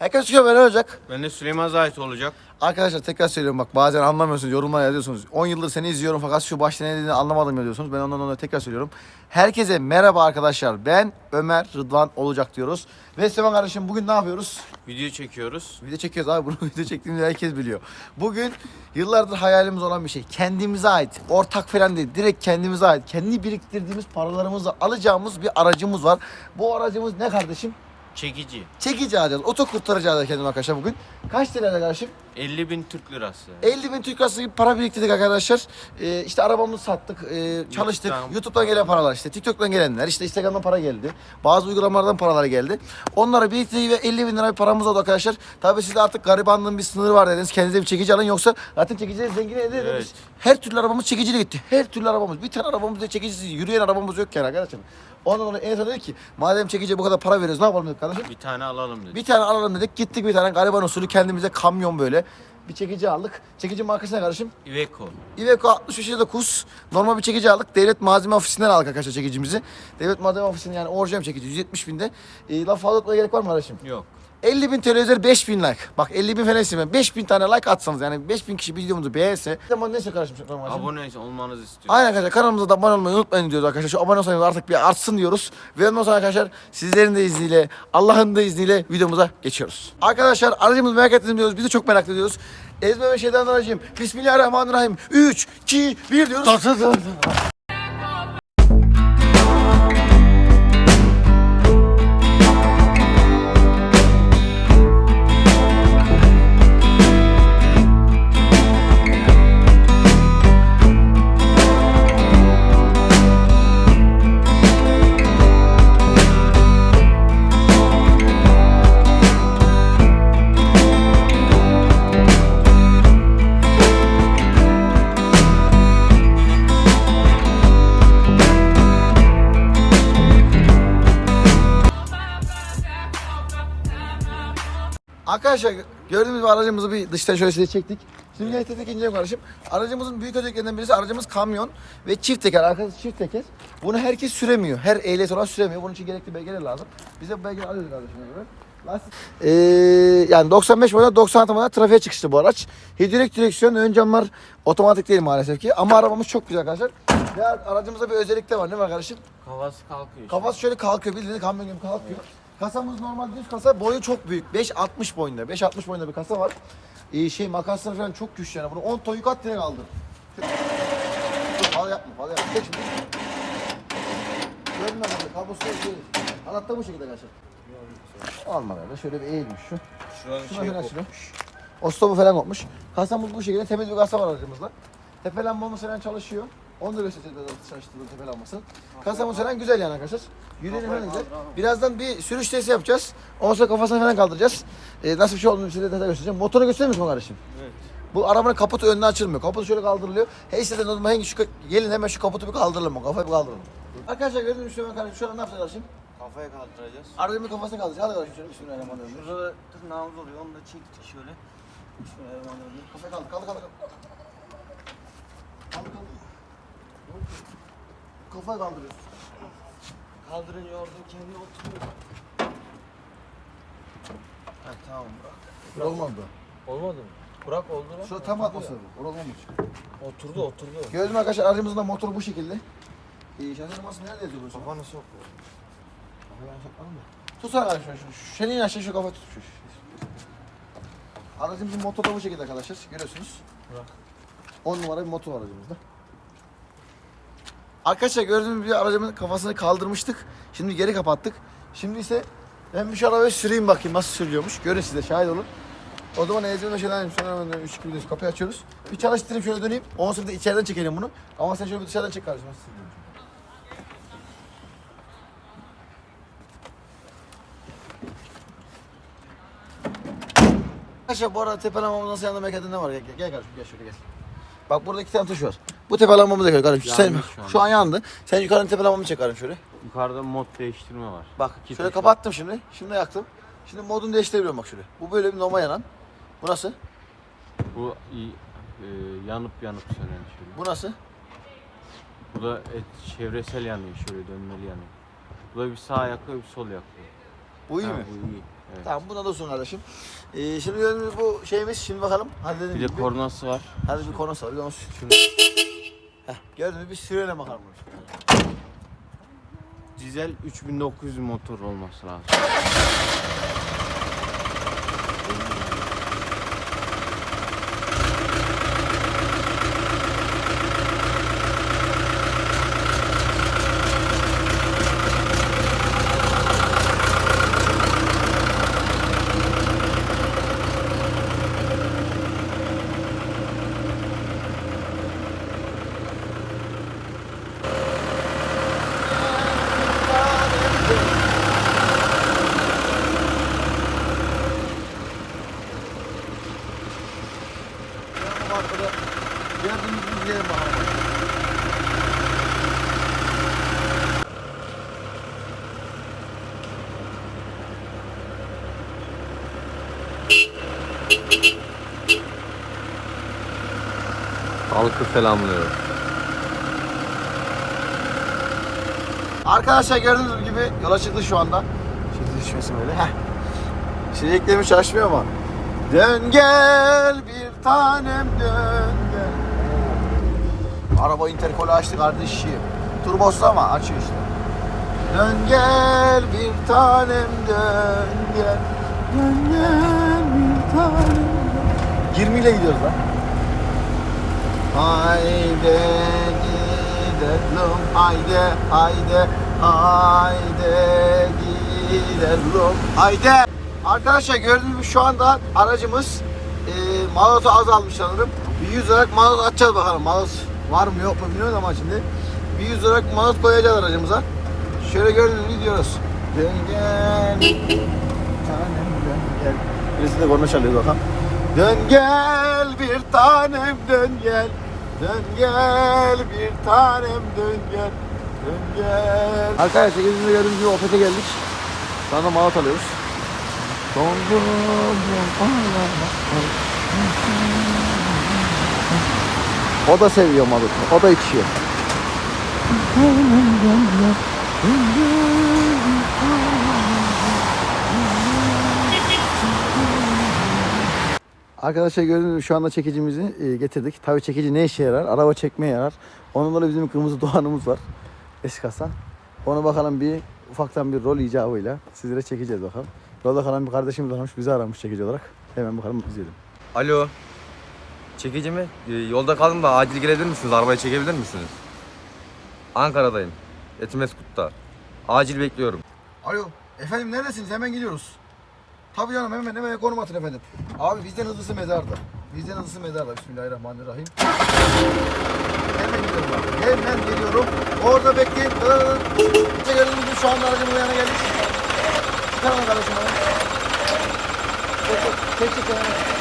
Herkes çıkıyor böyle olacak. Ben de Süleyman Zahit olacak. Arkadaşlar tekrar söylüyorum bak bazen anlamıyorsunuz yorumlar yazıyorsunuz. 10 yıldır seni izliyorum fakat şu başta ne dediğini anlamadım yazıyorsunuz. Ben ondan dolayı tekrar söylüyorum. Herkese merhaba arkadaşlar. Ben Ömer Rıdvan olacak diyoruz. Ve Süleyman kardeşim bugün ne yapıyoruz? Video çekiyoruz. Video çekiyoruz abi. Bunu video çektiğimizi herkes biliyor. Bugün yıllardır hayalimiz olan bir şey. Kendimize ait. Ortak falan değil. Direkt kendimize ait. Kendi biriktirdiğimiz paralarımızla alacağımız bir aracımız var. Bu aracımız ne kardeşim? Çekici. Çekici alacağız. Oto kurtaracağız kendime arkadaşlar bugün. Kaç liraya kardeşim? 50 bin Türk lirası. 50 bin Türk lirası gibi para biriktirdik arkadaşlar. Ee, işte arabamızı sattık, ee, çalıştık. YouTube'dan. YouTube'dan gelen paralar işte, TikTok'tan gelenler, işte Instagram'dan para geldi. Bazı uygulamalardan paralar geldi. Onları biriktirdik ve 50 bin lira bir paramız oldu arkadaşlar. Tabii siz de artık garibanlığın bir sınırı var dediniz. Kendinize bir çekici alın yoksa zaten çekicileri zengin ederiz. Evet. Her türlü arabamız çekiciyle gitti. Her türlü arabamız. Bir tane arabamız da çekicisi, yürüyen arabamız yok yani arkadaşlar. Ondan dolayı en son dedik ki madem çekiciye bu kadar para veriyoruz ne yapalım dedik kardeşim. Bir tane alalım dedi. Bir tane alalım dedik. Gittik bir tane gariban usulü kendimize kamyon böyle. Bir çekici aldık. Çekici markası ne kardeşim? Iveco. Iveco 6309. Normal bir çekici aldık. Devlet malzeme ofisinden aldık arkadaşlar çekicimizi. Devlet malzeme ofisinin yani orijinal çekici. 170 binde. E, laf fazla gerek var mı kardeşim? Yok. 50 bin TL üzeri 5 bin like. Bak 50 bin falan istemem. 5 bin tane like atsanız yani 5 bin kişi videomuzu beğense. Zaman neyse kardeşim? kardeşim? Abone olmanızı istiyorum. Aynen arkadaşlar kanalımıza da abone olmayı unutmayın diyoruz arkadaşlar. Şu abone sayımız artık bir artsın diyoruz. Ve ondan sonra arkadaşlar sizlerin de izniyle, Allah'ın da izniyle videomuza geçiyoruz. Arkadaşlar aracımızı merak ettiniz diyoruz. Biz de çok merak ediyoruz. Ezme ve şeyden aracıyım. Bismillahirrahmanirrahim. 3, 2, 1 diyoruz. Arkadaşlar gördüğünüz gibi aracımızı bir dıştan şöyle size çektik. Şimdi gel tek ineceğim kardeşim. Aracımızın büyük özelliklerinden birisi aracımız kamyon ve çift teker. Arkası çift teker. Bunu herkes süremiyor. Her ehliyet olan süremiyor. Bunun için gerekli belgeler lazım. Bize bu belgeleri alıyoruz kardeşim. Lastik. Ee, yani 95 model 96 model trafiğe çıkıştı bu araç. Hidrolik direksiyon ön camlar otomatik değil maalesef ki. Ama arabamız çok güzel arkadaşlar. Ve aracımızda bir özellik de var. Ne var kardeşim? Kafası kalkıyor. Kafası şöyle kalkıyor bildiğiniz kamyon gibi kalkıyor. Kasamız normal düz kasa boyu çok büyük. 5.60 boyunda. 5.60 boyunda bir kasa var. Ee, şey makasları falan çok güçlü yani. Bunu 10 ton yük at direkt aldır. Dur fazla yapma fazla yapma. Çek şimdi. Görünmez böyle kablosu şey. Anahtar bu şekilde arkadaşlar. Alma böyle şöyle bir eğilmiş şu. Şuranın Şuna şey kopmuş. O stopu falan kopmuş. Kasamız bu şekilde temiz bir kasa var aracımızda. Tepelenmamız falan çalışıyor. Onu da göstereceğiz çalıştırdığı tepelenması. Kasamız falan güzel yani arkadaşlar. Yüreğini falan güzel. Birazdan bir sürüş testi yapacağız. Sonra kafasını falan kaldıracağız. Ee, nasıl bir şey olduğunu size detaylı göstereceğim. Motoru gösterir misin kardeşim? Evet. Bu arabanın kaputu önüne açılmıyor. Kaputu şöyle kaldırılıyor. Hey o zaman hangi şu gelin hemen şu kaputu bir kaldıralım. o Kafayı bir kaldıralım. Arkadaşlar gördüğünüz Süleyman kardeşim şu an ne yapacağız kardeşim? Kafaya kaldıracağız. Bir kafasına kaldıracağız. Hadi kardeşim şöyle bismillahirrahmanirrahim. Burada tırnağımız oluyor. Onu da çektik şöyle. Bismillahirrahmanirrahim. Kafayı kaldır, kaldır, kaldır. Kaldır, kaldır. Kafayı kaldırıyorsun. Kaldırınca orada kendi oturuyor. Ha tamam bırak. Olmadı. Olmadı mı? Bırak oldu lan. Şurada tam lazım. Orada olmamış. Oturdu oturdu. Gördüm arkadaşlar aracımızın da motoru bu şekilde. Ee, şanzımanı nerede yazıyor bu? Kafanı sok. Tutsana kardeşim şunu. Şu şenin aşağı şu kafa tut. Şu. Aracımızın motoru da bu şekilde arkadaşlar. Görüyorsunuz. Bırak. 10 numara bir motor var aracımızda. Arkadaşlar gördüğünüz gibi aracımın kafasını kaldırmıştık. Şimdi geri kapattık. Şimdi ise ben bir şu arabayı süreyim bakayım nasıl sürülüyormuş. Görün siz de şahit olun. O zaman ezberime şeyden sonra ben 3 gibi kapıyı açıyoruz. Bir çalıştırayım şöyle döneyim. Ondan sonra da içeriden çekelim bunu. Ama sen şöyle bir dışarıdan çek kardeşim. Nasıl sürülüyormuş. Arkadaşlar bu arada tepelemamızın nasıl yanında mekanda ne var? Gel, gel, gel kardeşim gel şöyle gel. Bak burada iki tane tuş var. Bu tepelemamı da kardeşim. Sen, Yanmış şu, şu an. an. yandı. Sen yukarıdan tepelemamı çek kardeşim şöyle. Yukarıda mod değiştirme var. Bak İki şöyle tuş var. kapattım şimdi. Şimdi yaktım. Şimdi modunu değiştirebiliyorum bak şöyle. Bu böyle bir normal yanan. Bu nasıl? Bu iyi, e, yanıp yanıp sönen şöyle. Bu nasıl? Bu da et, çevresel yanıyor şöyle dönmeli yanıyor. Bu da bir sağ yakıyor bir sol yakıyor. Bu iyi Ha, mi? Bu iyi. Evet. Tamam buna da sun kardeşim. Ee, şimdi gördüğünüz bu şeyimiz şimdi bakalım. Hadi dedim Bir de gibi. kornası var. Hadi bir konu sor. Bir de onu. Şunu Heh, gördüğünüz bir süreyle bakalım. dizel 3900 motor olması lazım. Tamam arkada. Bir yere. Halkı selamlıyor. Arkadaşlar gördüğünüz gibi yola çıktı şu anda. Şimdi düşmesin böyle. Heh. Şimdi eklemiş çalışmıyor ama. Dön gel bir tanem dön. Araba interkolu açtı kardeşim. Turbosuz ama açıyor işte. Dön gel bir tanem dön gel. Dön gel bir tanem dön. 20 ile gidiyoruz lan. Haydi gidelim haydi haydi haydi gidelim haydi Arkadaşlar gördüğünüz şu anda aracımız e, mazotu azalmış sanırım. Bir 100 olarak mazot atacağız bakalım. Mazot var mı yok mu bilmiyorum ama şimdi bir 100 olarak mazot koyacağız aracımıza. Şöyle gördüğünüz gibi gidiyoruz. Dön gel. Tanem dön gel. Birisi de korna çalıyor bakalım. Dön gel bir tanem dön gel. Dön gel bir tanem dön gel. Dön gel. Arkadaşlar gözümüzde gördüğünüz gibi Opet'e geldik. Şu anda mazot alıyoruz. O da seviyor mazotu. O da içiyor. Arkadaşlar gördüğünüz şu anda çekicimizi e, getirdik. Tabii çekici ne işe yarar? Araba çekmeye yarar. Onun da bizim kırmızı doğanımız var. Eskasa. Onu bakalım bir ufaktan bir rol icabıyla sizlere çekeceğiz bakalım. Yolda kalan bir kardeşimiz varmış bizi aramış çekici olarak. Hemen bakalım izleyelim. Alo. Çekici mi? Ee, yolda kaldım da acil gelebilir misiniz? Arabayı çekebilir misiniz? Ankara'dayım. Etimeskut'ta. Acil bekliyorum. Alo efendim neredesiniz? Hemen gidiyoruz. Tabii canım hemen hemen konum atın efendim. Abi bizden hızlısı mezarda. Bizden hızlısı mezarda. Bismillahirrahmanirrahim. Hemen gidiyorum abi. Hemen geliyorum. Orada bekleyin. İşte gördüğünüz gibi şu anda aracımın yanına geldik. Çıkarın kardeşim hemen. Çek çek. Çek çek hemen.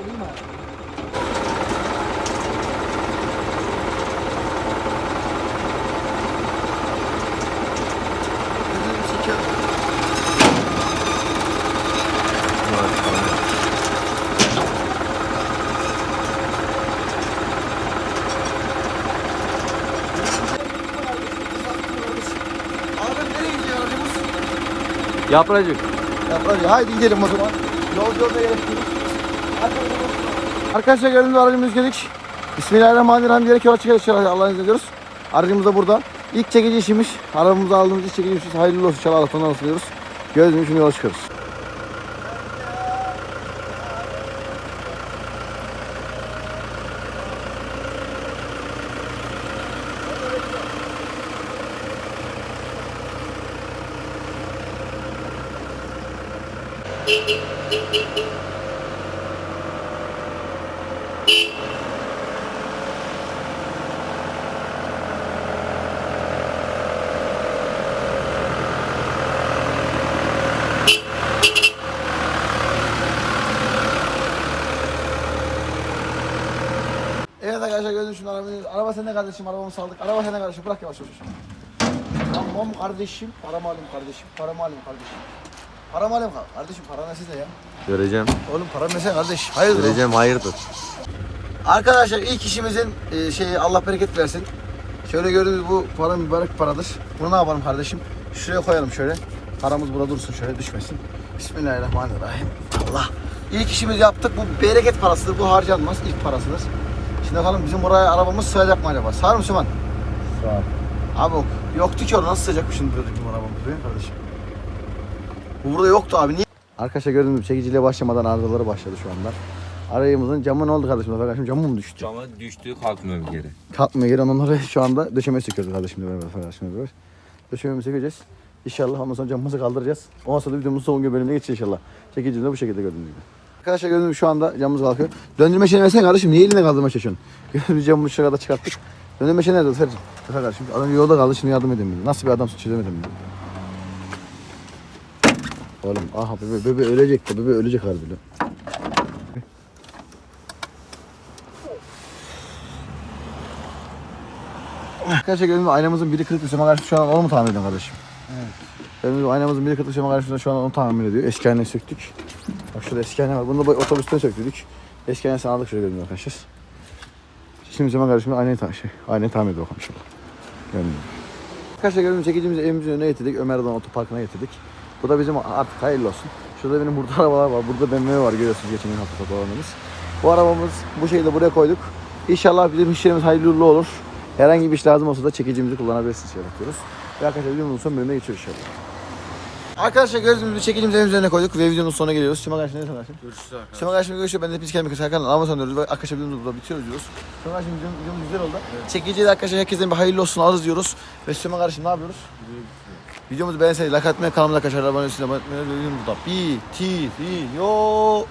Çekiyorum. Abi? Yapracık. Yaprak haydi gidelim o zaman. Yol yolda gerek yok. Hadi bakalım. Arkadaşlar gördüğünüz aracımız geldik. Bismillahirrahmanirrahim diyerek yola çıkıyoruz. Allah'ın izniyle diyoruz. Aracımız da burada. İlk çekici işimiz. Arabamızı aldığımız ilk çekici işimiz. Hayırlı olsun. İnşallah Allah'tan olsun diyoruz. Gördüğünüz için yola çıkıyoruz. Thank you. Sende kardeşim. Arabamı saldık. Araba sende kardeşim. Bırak yavaş yavaş. Tamam kardeşim. Paramı alayım kardeşim. Paramı alayım kardeşim. Paramı alayım kar- kardeşim. Para ne sizde ya? Vereceğim. Oğlum para ne sen kardeş? Hayırdır? oğlum? Vereceğim hayırdır. Arkadaşlar ilk işimizin e, şeyi Allah bereket versin. Şöyle gördüğünüz bu para mübarek paradır. Bunu ne yapalım kardeşim? Şuraya koyalım şöyle. Paramız burada dursun şöyle düşmesin. Bismillahirrahmanirrahim. Allah. İlk işimizi yaptık. Bu bereket parasıdır. Bu harcanmaz. İlk parasıdır. Şimdi bakalım bizim buraya arabamız sığacak mı acaba? Sığar mı Süleyman? Sağ Abi yoktu ki orada nasıl sığacak şimdi böyle bizim arabamız değil mi kardeşim? Bu burada yoktu abi niye? Arkadaşlar gördüğünüz gibi çekiciyle başlamadan arızaları başladı şu anda. Arayımızın camı ne oldu kardeşim? Kardeşim camı mı düştü? Cama düştü kalkmıyor bir geri. Kalkmıyor geri ondan sonra şu anda döşeme söküyoruz kardeşimle beraber. Döşememizi sökeceğiz. İnşallah ondan sonra camımızı kaldıracağız. Ondan sonra da videomuzun son gün bölümüne geçeceğiz inşallah. Çekicimde bu şekilde gördüğünüz gibi. Arkadaşlar gördüğünüz şu anda camımız kalkıyor. Döndürme şeyini versene kardeşim. Niye eline kaldırma çalışıyorsun? Gördüğünüz camımızı şuraya kadar çıkarttık. Döndürme şey nerede? Fer, Fer kardeşim. Adam yolda kaldı şimdi yardım bize. Nasıl bir adamsın çözemedim ben. Oğlum aha bebe, bebe ölecek de bebe ölecek harbiden. Arkadaşlar gördüğünüz aynamızın biri kırık Hüsame karşı şu an onu mu tamir ediyorsun kardeşim? Evet. Gibi aynamızın biri kırık Hüsame karşı şu an onu tamir ediyor. Eski aynayı söktük. Bak şurada eski ayna var. Bunu da otobüsten söktük. Eski aynasını aldık şöyle gibi arkadaşlar. Şimdi Hüsame kardeşim aynayı, ta şey, aynayı tamir ediyor bakalım. Gördüğünüz gibi. Arkadaşlar gibi çekicimizi evimizin önüne getirdik. Ömer Doğan Otoparkı'na getirdik. Bu da bizim artık hayırlı olsun. Şurada benim burada arabalar var. Burada BMW var görüyorsunuz geçen gün hafta fotoğraflarımız. Bu arabamız bu şekilde buraya koyduk. İnşallah bizim işlerimiz hayırlı olur. Herhangi bir iş lazım olsa da çekicimizi kullanabilirsiniz şey yapıyoruz. Ve arkadaşlar videonun son bölümüne geçiyoruz inşallah. Arkadaşlar gibi çekicimizi evimizin önüne koyduk ve videonun sonuna geliyoruz. Sima kardeşim ne sanırsın? Görüşürüz arkadaşlar. Sima kardeşim görüşürüz. Ben de kendime kısa kanalına abone oluyoruz ve arkadaşlar videomuzu burada bitiriyoruz diyoruz. Sima kardeşim videomuz, videomuz güzel oldu. Çekiciyi de arkadaşlar herkesten bir hayırlı olsun alırız diyoruz. Ve Sima kardeşim ne yapıyoruz? Videomuzu beğenseniz like atmayı, kanalıma da arkadaşlar abone olmayı unutmayın. Burada bitiriyor.